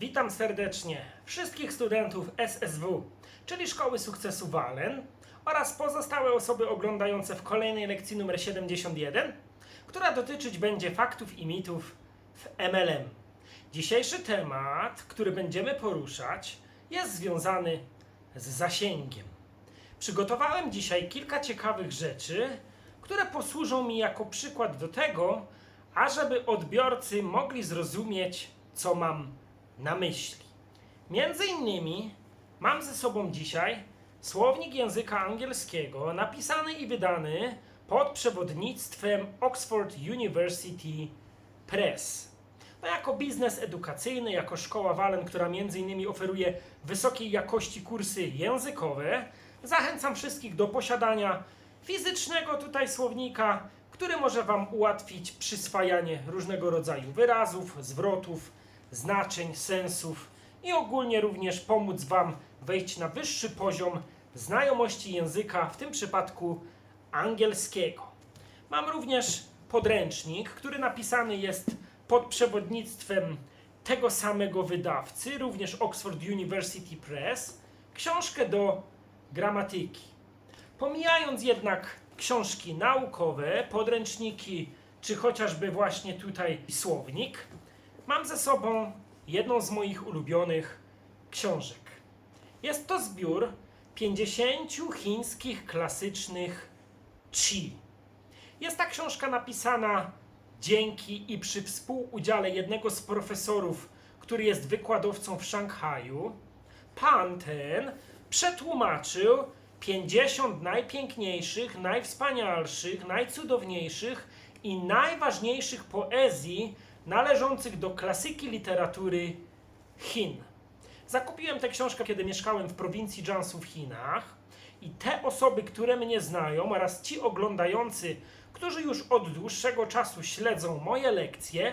Witam serdecznie wszystkich studentów SSW, czyli Szkoły Sukcesu Walen oraz pozostałe osoby oglądające w kolejnej lekcji numer 71, która dotyczyć będzie faktów i mitów w MLM. Dzisiejszy temat, który będziemy poruszać, jest związany z zasięgiem. Przygotowałem dzisiaj kilka ciekawych rzeczy, które posłużą mi jako przykład do tego, ażeby odbiorcy mogli zrozumieć, co mam na myśli. Między innymi mam ze sobą dzisiaj słownik języka angielskiego napisany i wydany pod przewodnictwem Oxford University Press. No jako biznes edukacyjny, jako szkoła Walen, która między innymi oferuje wysokiej jakości kursy językowe, zachęcam wszystkich do posiadania fizycznego tutaj słownika, który może Wam ułatwić przyswajanie różnego rodzaju wyrazów, zwrotów, znaczeń, sensów i ogólnie również pomóc Wam wejść na wyższy poziom znajomości języka, w tym przypadku angielskiego. Mam również podręcznik, który napisany jest pod przewodnictwem tego samego wydawcy, również Oxford University Press, książkę do gramatyki. Pomijając jednak książki naukowe, podręczniki, czy chociażby właśnie tutaj słownik, mam ze sobą jedną z moich ulubionych książek. Jest to zbiór 50 chińskich klasycznych chi. Jest ta książka napisana dzięki i przy współudziale jednego z profesorów, który jest wykładowcą w Szanghaju. Pan ten przetłumaczył 50 najpiękniejszych, najwspanialszych, najcudowniejszych i najważniejszych poezji należących do klasyki literatury Chin. Zakupiłem tę książkę, kiedy mieszkałem w prowincji Jiangsu w Chinach i te osoby, które mnie znają oraz ci oglądający, którzy już od dłuższego czasu śledzą moje lekcje,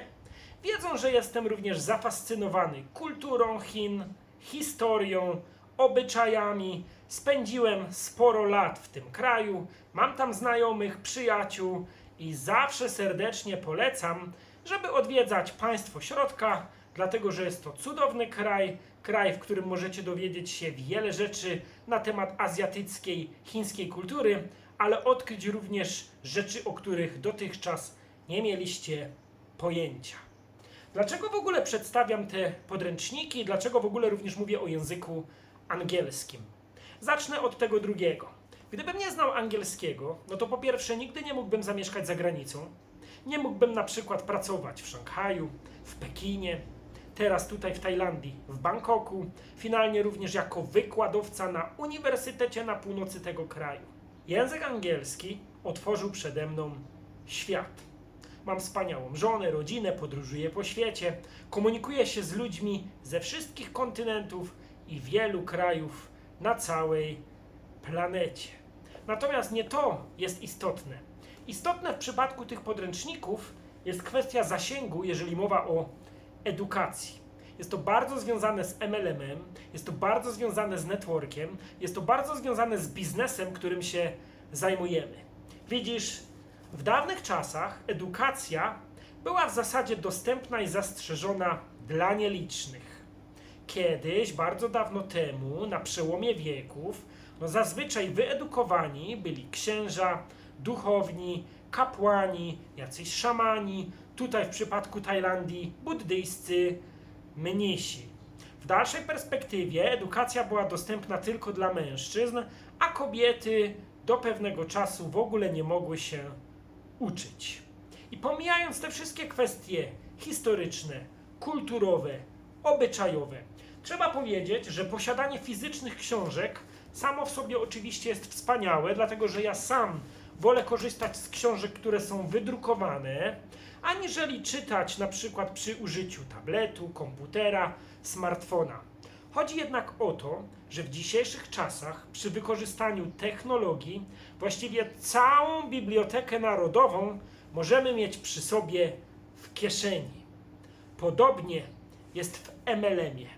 wiedzą, że jestem również zafascynowany kulturą Chin, historią, obyczajami. Spędziłem sporo lat w tym kraju, mam tam znajomych, przyjaciół i zawsze serdecznie polecam, żeby odwiedzać państwo środka, dlatego że jest to cudowny kraj, kraj, w którym możecie dowiedzieć się wiele rzeczy na temat azjatyckiej, chińskiej kultury, ale odkryć również rzeczy, o których dotychczas nie mieliście pojęcia. Dlaczego w ogóle przedstawiam te podręczniki? Dlaczego w ogóle również mówię o języku angielskim? Zacznę od tego drugiego. Gdybym nie znał angielskiego, no to po pierwsze nigdy nie mógłbym zamieszkać za granicą. Nie mógłbym na przykład pracować w Szanghaju, w Pekinie, teraz tutaj w Tajlandii, w Bangkoku, finalnie również jako wykładowca na uniwersytecie na północy tego kraju. Język angielski otworzył przede mną świat. Mam wspaniałą żonę, rodzinę, podróżuję po świecie, komunikuję się z ludźmi ze wszystkich kontynentów i wielu krajów na całej planecie. Natomiast nie to jest istotne. Istotne w przypadku tych podręczników jest kwestia zasięgu, jeżeli mowa o edukacji. Jest to bardzo związane z MLM-em, jest to bardzo związane z networkiem, jest to bardzo związane z biznesem, którym się zajmujemy. Widzisz, w dawnych czasach edukacja była w zasadzie dostępna i zastrzeżona dla nielicznych. Kiedyś, bardzo dawno temu, na przełomie wieków, no zazwyczaj wyedukowani byli księża, duchowni, kapłani, jacyś szamani, tutaj w przypadku Tajlandii buddyjscy mnisi. W dalszej perspektywie edukacja była dostępna tylko dla mężczyzn, a kobiety do pewnego czasu w ogóle nie mogły się uczyć. I pomijając te wszystkie kwestie historyczne, kulturowe, obyczajowe, trzeba powiedzieć, że posiadanie fizycznych książek samo w sobie oczywiście jest wspaniałe, dlatego że ja sam wolę korzystać z książek, które są wydrukowane, aniżeli czytać na przykład przy użyciu tabletu, komputera, smartfona. Chodzi jednak o to, że w dzisiejszych czasach przy wykorzystaniu technologii właściwie całą Bibliotekę Narodową możemy mieć przy sobie w kieszeni. Podobnie jest w MLM-ie.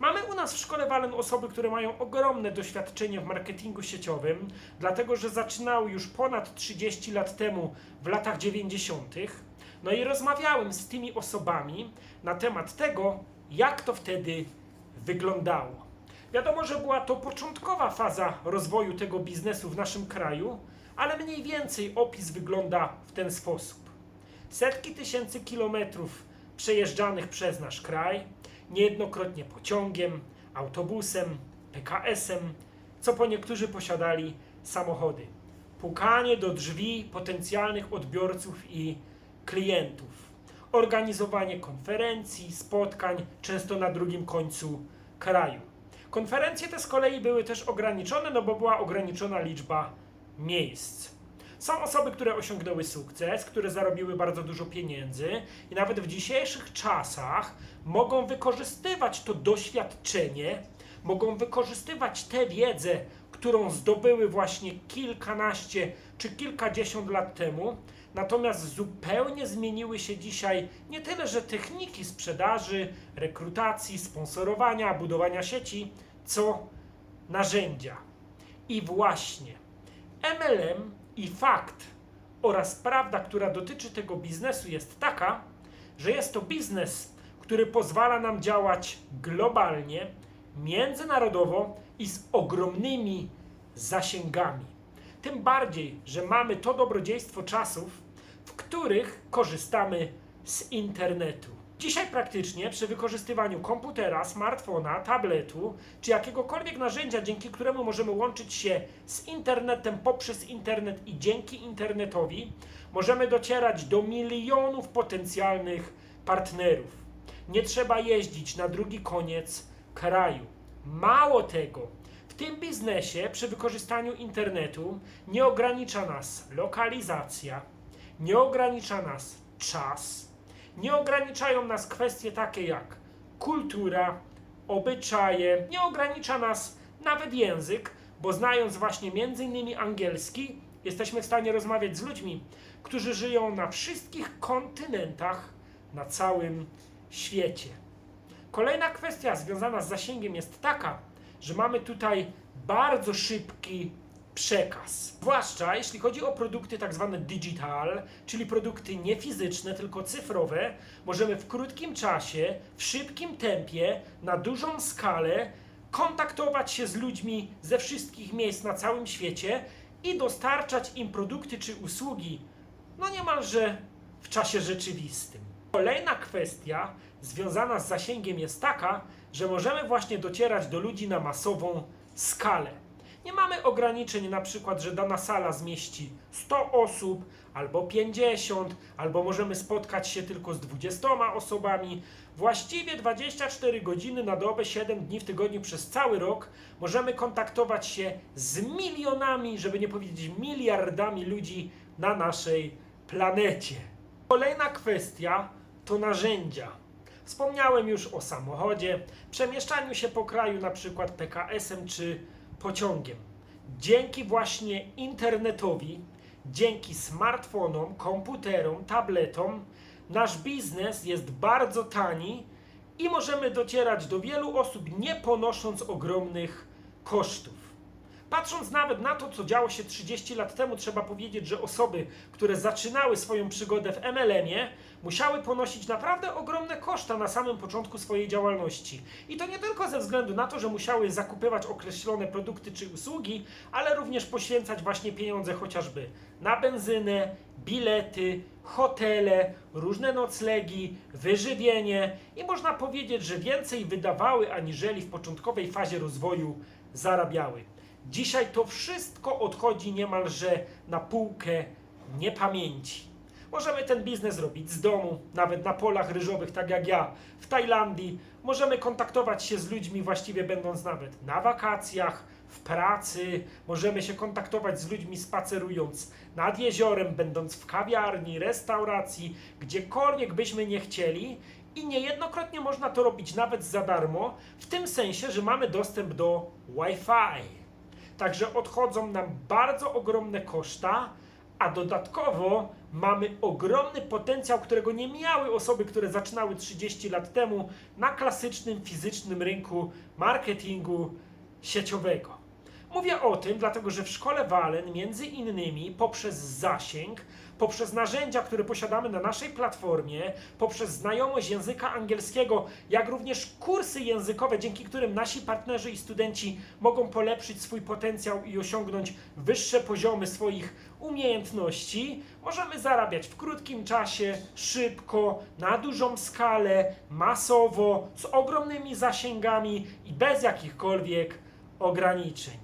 Mamy u nas w szkole Walen osoby, które mają ogromne doświadczenie w marketingu sieciowym, dlatego że zaczynały już ponad 30 lat temu, w latach 90. No i rozmawiałem z tymi osobami na temat tego, jak to wtedy wyglądało. Wiadomo, że była to początkowa faza rozwoju tego biznesu w naszym kraju, ale mniej więcej opis wygląda w ten sposób. Setki tysięcy kilometrów przejeżdżanych przez nasz kraj, niejednokrotnie pociągiem, autobusem, PKS-em, co po niektórzy posiadali samochody. Pukanie do drzwi potencjalnych odbiorców i klientów. Organizowanie konferencji, spotkań, często na drugim końcu kraju. Konferencje te z kolei były też ograniczone, no bo była ograniczona liczba miejsc. Są osoby, które osiągnęły sukces, które zarobiły bardzo dużo pieniędzy i nawet w dzisiejszych czasach mogą wykorzystywać to doświadczenie, mogą wykorzystywać tę wiedzę, którą zdobyły właśnie kilkanaście czy kilkadziesiąt lat temu. Natomiast zupełnie zmieniły się dzisiaj nie tyle, że techniki sprzedaży, rekrutacji, sponsorowania, budowania sieci, co narzędzia. I właśnie MLM i fakt oraz prawda, która dotyczy tego biznesu jest taka, że jest to biznes, który pozwala nam działać globalnie, międzynarodowo i z ogromnymi zasięgami. Tym bardziej, że mamy to dobrodziejstwo czasów, w których korzystamy z internetu. Dzisiaj praktycznie przy wykorzystywaniu komputera, smartfona, tabletu czy jakiegokolwiek narzędzia, dzięki któremu możemy łączyć się z internetem poprzez internet i dzięki internetowi, możemy docierać do milionów potencjalnych partnerów. Nie trzeba jeździć na drugi koniec kraju. Mało tego, w tym biznesie przy wykorzystaniu internetu nie ogranicza nas lokalizacja, nie ogranicza nas czas, nie ograniczają nas kwestie takie jak kultura, obyczaje, nie ogranicza nas nawet język, bo znając właśnie między innymi angielski, jesteśmy w stanie rozmawiać z ludźmi, którzy żyją na wszystkich kontynentach na całym świecie. Kolejna kwestia związana z zasięgiem jest taka, że mamy tutaj bardzo szybki przekaz. Zwłaszcza jeśli chodzi o produkty tak zwane digital, czyli produkty nie fizyczne, tylko cyfrowe, możemy w krótkim czasie, w szybkim tempie, na dużą skalę kontaktować się z ludźmi ze wszystkich miejsc na całym świecie i dostarczać im produkty czy usługi, no niemalże w czasie rzeczywistym. Kolejna kwestia związana z zasięgiem jest taka, że możemy właśnie docierać do ludzi na masową skalę. Nie mamy ograniczeń, na przykład, że dana sala zmieści 100 osób, albo 50, albo możemy spotkać się tylko z 20 osobami. Właściwie 24 godziny na dobę, 7 dni w tygodniu przez cały rok możemy kontaktować się z milionami, żeby nie powiedzieć miliardami ludzi na naszej planecie. Kolejna kwestia to narzędzia. Wspomniałem już o samochodzie, przemieszczaniu się po kraju, na przykład PKS-em czy pociągiem. Dzięki właśnie internetowi, dzięki smartfonom, komputerom, tabletom, nasz biznes jest bardzo tani i możemy docierać do wielu osób nie ponosząc ogromnych kosztów. Patrząc nawet na to, co działo się 30 lat temu, trzeba powiedzieć, że osoby, które zaczynały swoją przygodę w MLM-ie, musiały ponosić naprawdę ogromne koszta na samym początku swojej działalności. I to nie tylko ze względu na to, że musiały zakupywać określone produkty czy usługi, ale również poświęcać właśnie pieniądze chociażby na benzynę, bilety, hotele, różne noclegi, wyżywienie i można powiedzieć, że więcej wydawały aniżeli w początkowej fazie rozwoju zarabiały. Dzisiaj to wszystko odchodzi niemalże na półkę niepamięci. Możemy ten biznes robić z domu, nawet na polach ryżowych, tak jak ja, w Tajlandii. Możemy kontaktować się z ludźmi, właściwie będąc nawet na wakacjach, w pracy. Możemy się kontaktować z ludźmi spacerując nad jeziorem, będąc w kawiarni, restauracji, gdziekolwiek byśmy nie chcieli. I niejednokrotnie można to robić nawet za darmo, w tym sensie, że mamy dostęp do Wi-Fi. Także odchodzą nam bardzo ogromne koszta, a dodatkowo mamy ogromny potencjał, którego nie miały osoby, które zaczynały 30 lat temu na klasycznym fizycznym rynku marketingu sieciowego. Mówię o tym, dlatego że w szkole Walen, między innymi poprzez zasięg, poprzez narzędzia, które posiadamy na naszej platformie, poprzez znajomość języka angielskiego, jak również kursy językowe, dzięki którym nasi partnerzy i studenci mogą polepszyć swój potencjał i osiągnąć wyższe poziomy swoich umiejętności, możemy zarabiać w krótkim czasie, szybko, na dużą skalę, masowo, z ogromnymi zasięgami i bez jakichkolwiek ograniczeń.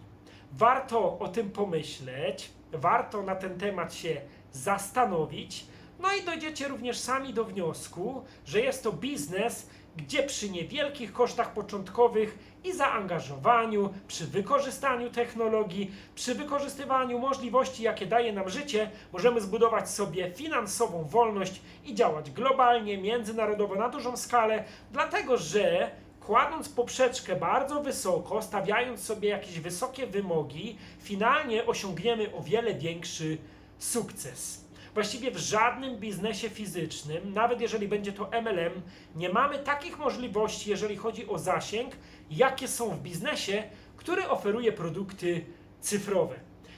Warto o tym pomyśleć, warto na ten temat się zastanowić, no i dojdziecie również sami do wniosku, że jest to biznes, gdzie przy niewielkich kosztach początkowych i zaangażowaniu, przy wykorzystaniu technologii, przy wykorzystywaniu możliwości, jakie daje nam życie, możemy zbudować sobie finansową wolność i działać globalnie, międzynarodowo na dużą skalę, dlatego że kładąc poprzeczkę bardzo wysoko, stawiając sobie jakieś wysokie wymogi, finalnie osiągniemy o wiele większy sukces. Właściwie w żadnym biznesie fizycznym, nawet jeżeli będzie to MLM, nie mamy takich możliwości, jeżeli chodzi o zasięg, jakie są w biznesie, który oferuje produkty cyfrowe.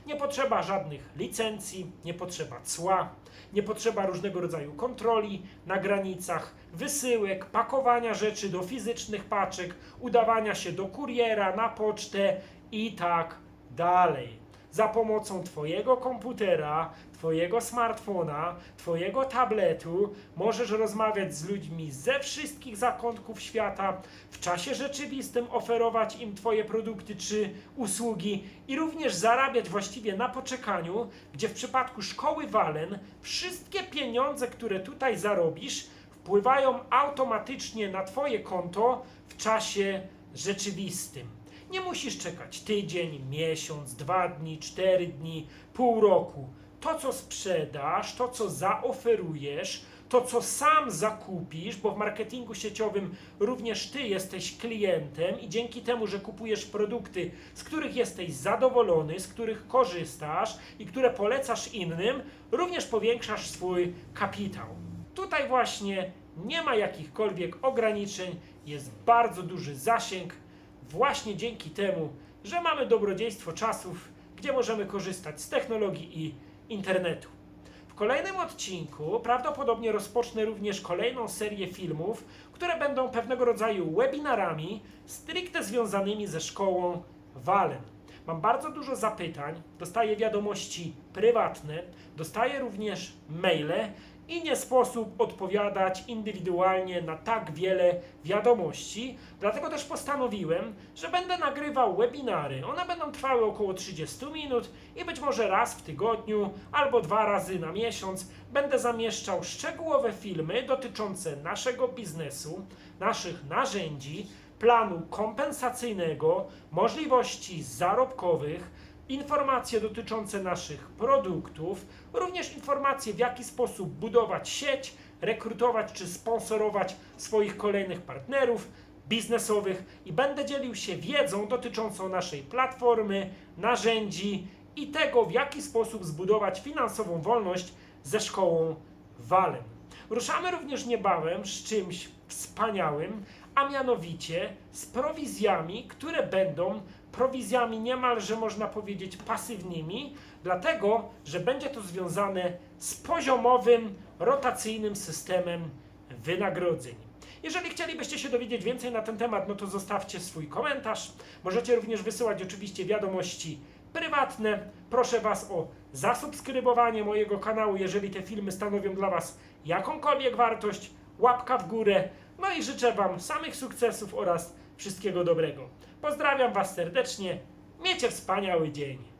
Nie potrzeba żadnych licencji, nie potrzeba cła, nie potrzeba różnego rodzaju kontroli na granicach, wysyłek, pakowania rzeczy do fizycznych paczek, udawania się do kuriera, na pocztę i tak dalej. Za pomocą Twojego komputera, Twojego smartfona, Twojego tabletu możesz rozmawiać z ludźmi ze wszystkich zakątków świata, w czasie rzeczywistym oferować im Twoje produkty czy usługi i również zarabiać właściwie na poczekaniu, gdzie w przypadku szkoły Walen wszystkie pieniądze, które tutaj zarobisz, wpływają automatycznie na Twoje konto w czasie rzeczywistym. Nie musisz czekać tydzień, miesiąc, dwa dni, cztery dni, pół roku. To, co sprzedasz, to, co zaoferujesz, to, co sam zakupisz, bo w marketingu sieciowym również ty jesteś klientem i dzięki temu, że kupujesz produkty, z których jesteś zadowolony, z których korzystasz i które polecasz innym, również powiększasz swój kapitał. Tutaj właśnie nie ma jakichkolwiek ograniczeń, jest bardzo duży zasięg, właśnie dzięki temu, że mamy dobrodziejstwo czasów, gdzie możemy korzystać z technologii i internetu. W kolejnym odcinku prawdopodobnie rozpocznę również kolejną serię filmów, które będą pewnego rodzaju webinarami stricte związanymi ze szkołą Walen. Mam bardzo dużo zapytań, dostaję wiadomości prywatne, dostaję również maile i nie sposób odpowiadać indywidualnie na tak wiele wiadomości. Dlatego też postanowiłem, że będę nagrywał webinary. One będą trwały około 30 minut i być może raz w tygodniu albo dwa razy na miesiąc będę zamieszczał szczegółowe filmy dotyczące naszego biznesu, naszych narzędzi, planu kompensacyjnego, możliwości zarobkowych, informacje dotyczące naszych produktów, również informacje w jaki sposób budować sieć, rekrutować czy sponsorować swoich kolejnych partnerów biznesowych i będę dzielił się wiedzą dotyczącą naszej platformy, narzędzi i tego w jaki sposób zbudować finansową wolność ze szkołą Walen. Ruszamy również niebawem z czymś wspaniałym, a mianowicie z prowizjami, które będą prowizjami niemalże można powiedzieć pasywnymi, dlatego że będzie to związane z poziomowym, rotacyjnym systemem wynagrodzeń. Jeżeli chcielibyście się dowiedzieć więcej na ten temat, no to zostawcie swój komentarz. Możecie również wysyłać oczywiście wiadomości prywatne. Proszę Was o zasubskrybowanie mojego kanału, jeżeli te filmy stanowią dla Was jakąkolwiek wartość. Łapka w górę. No i życzę Wam samych sukcesów oraz wszystkiego dobrego. Pozdrawiam Was serdecznie. Miejcie wspaniały dzień.